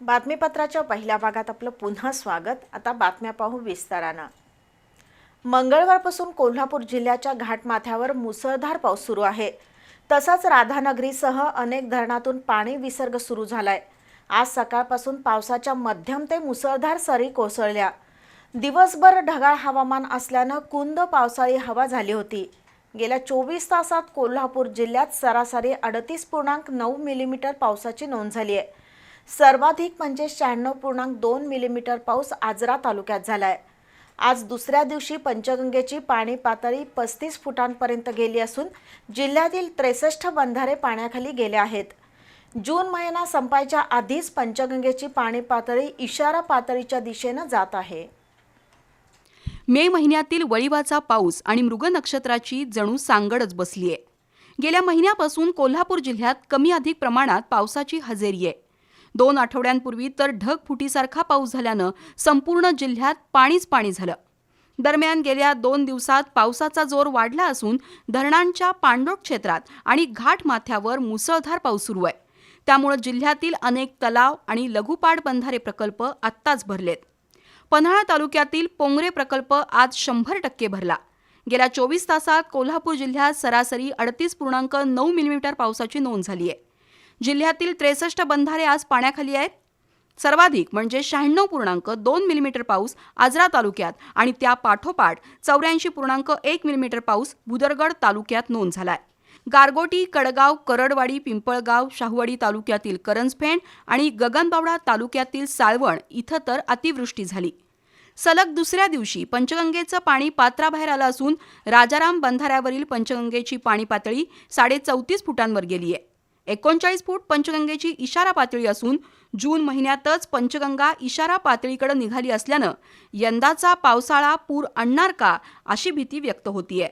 बातमीपत्राच्या पहिल्या भागात आपलं पुन्हा स्वागत. आता बातम्या पाहू विस्तारानं. मंगळवारपासून कोल्हापूर जिल्ह्याच्या घाटमाथ्यावर मुसळधार पाऊस सुरू आहे. तसंच राधानगरीसह अनेक धरणातून पाणी विसर्ग सुरू झालाय. आज सकाळपासून पावसाच्या मध्यम ते मुसळधार सरी कोसळल्या. दिवसभर ढगाळ हवामान असल्यानं कुंद पावसाळी हवा झाली होती. गेल्या चोवीस तासात कोल्हापूर जिल्ह्यात सरासरी अडतीस पूर्णांक नऊ मिलीमीटर पावसाची नोंद झाली आहे. सर्वाधिक म्हणजे शहाण्णव पूर्णांक दोन मिलीमीटर पाऊस आजरा तालुक्यात झालाय. आज दुसऱ्या दिवशी पंचगंगेची पाणी पातळी पस्तीस फुटांपर्यंत गेली असून जिल्ह्यातील त्रेसष्ट बंधारे पाण्याखाली गेले आहेत. जून महिना संपायच्या आधीच पंचगंगेची पाणी पातळी इशारा पातळीच्या दिशेनं जात आहे. मे महिन्यातील वळिवाचा पाऊस आणि मृग नक्षत्राची जणू सांगडच बसली आहे गेल्या महिन्यापासून कोल्हापूर जिल्ह्यात कमी अधिक प्रमाणात पावसाची हजेरी आहे. दोन आठवड्यांपूर्वी तर ढगफुटीसारखा पाऊस झाल्यानं संपूर्ण जिल्ह्यात पाणीच पाणी झालं. दरम्यान गेल्या दोन दिवसात पावसाचा जोर वाढला असून धरणांच्या पाणलोट क्षेत्रात आणि घाट माथ्यावर मुसळधार पाऊस सुरू आहे. त्यामुळे जिल्ह्यातील अनेक तलाव आणि लघुपाड बंधारे प्रकल्प आत्ताच भरलेत. पन्हाळा तालुक्यातील पोंगरे प्रकल्प आज शंभर टक्के भरला. गेल्या चोवीस तासात कोल्हापूर जिल्ह्यात सरासरी अडतीस पूर्णांक नऊ मिलीमीटर पावसाची नोंद झाली आहे. जिल्ह्यातील त्रेसष्ट बंधारे आज पाण्याखाली आहेत. सर्वाधिक म्हणजे शहाण्णव पूर्णांक दोन मिलीमीटर पाऊस आजरा तालुक्यात आणि त्या पाठोपाठ चौऱ्याऐंशी पूर्णांक एक मिलीमीटर पाऊस भुदरगड तालुक्यात नोंद झालाय. गारगोटी कडगाव करडवाडी पिंपळगाव शाहूवाडी तालुक्यातील करंजफेण आणि गगनबावडा तालुक्यातील साळवण इथं तर अतिवृष्टी झाली. सलग दुसऱ्या दिवशी पंचगंगेचं पाणी पात्राबाहेर आलं असून राजाराम बंधाऱ्यावरील पंचगंगेची पाणी पातळी साडे चौतीस फुटांवर गेली आहे एकोणचाळीस फूट पंचगंगेची इशारा पातळी असून जून महिन्यातच पंचगंगा इशारा पातळीकडे निघाली असल्यानं यंदाचा पावसाळा पूर आणणार का अशी भीती व्यक्त होतीये.